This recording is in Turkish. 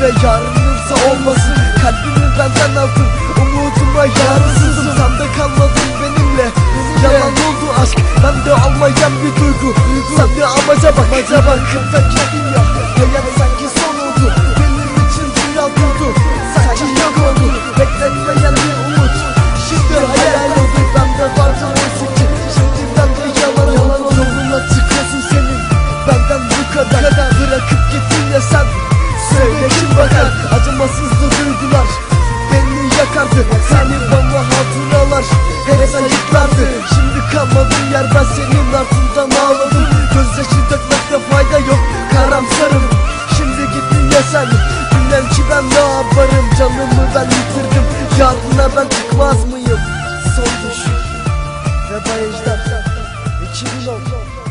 Ve yarınımsa olmasın. Kalbimi benden aldın Umuduma yarısızım Sen de kalmadın benimle. Yalan oldu aşk. Ben de almayan bir duygu. Sen de amaca bak. Amaca bak. Ve kendini Seni bana hatıralar Hep sayıklardı Şimdi kalmadığın yer ben senin ardından ağladım Gözyaşı dökmekte fayda yok Karamsarım. Şimdi gittin ya sen Bilmem ben ne yaparım. Canımı ben yitirdim Yardına ben çıkmaz mıyım? Son düşün Veba Ejder 2010